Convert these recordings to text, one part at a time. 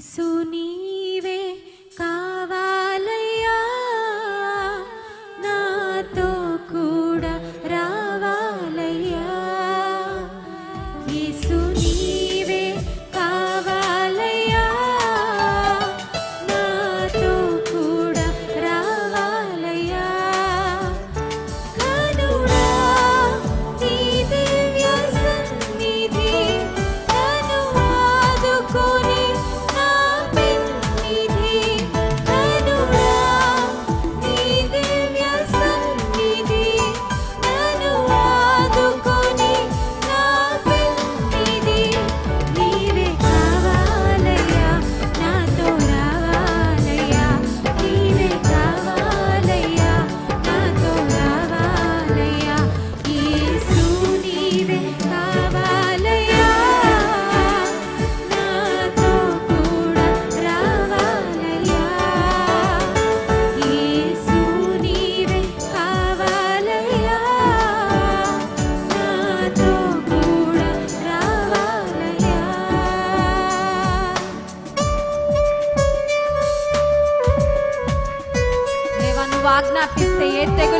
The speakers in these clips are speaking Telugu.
सुनी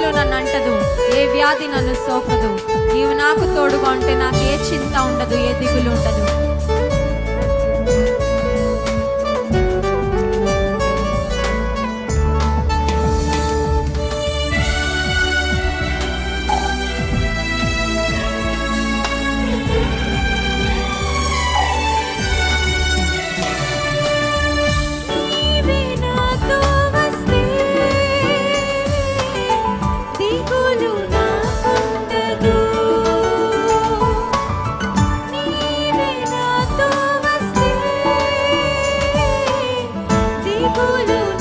శత్రు నన్ను అంటదు ఏ వ్యాధి నన్ను సోకదు. నీవు నాకు తోడుగా ఉంటే నాకు ఏ చింత ఉండదు ఏ దిగులు ఉండదు. Hulu.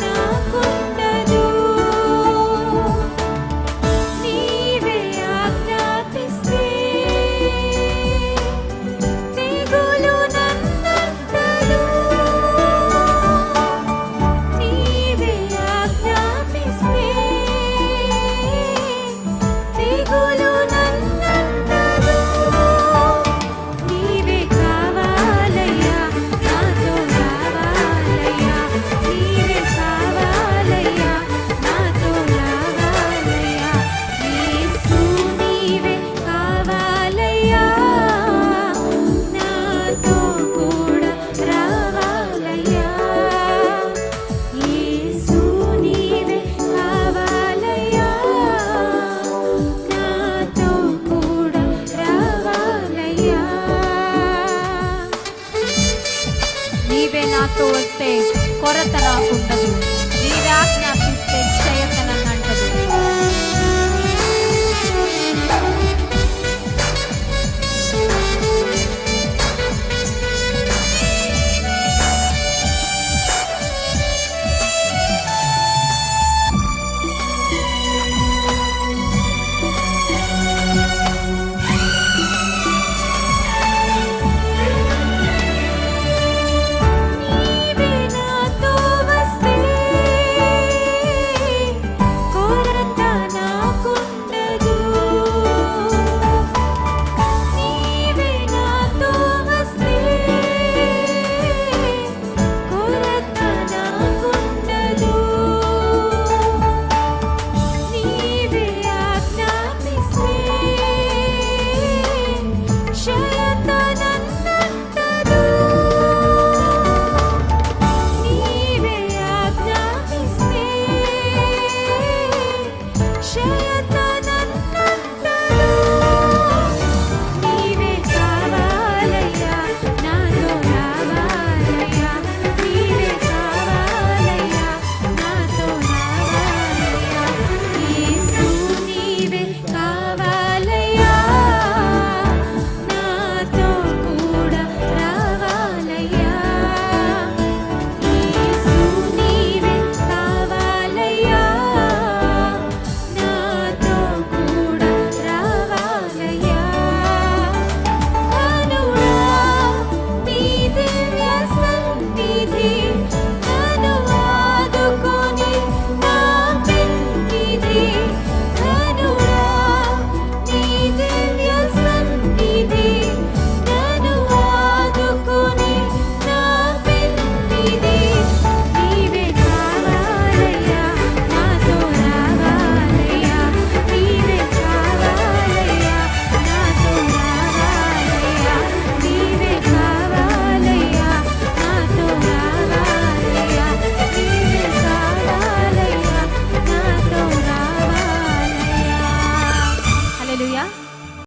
ಆತೋ ಸ್ಟೇಜ್ ಕೊರತರಾಗುಂಡದು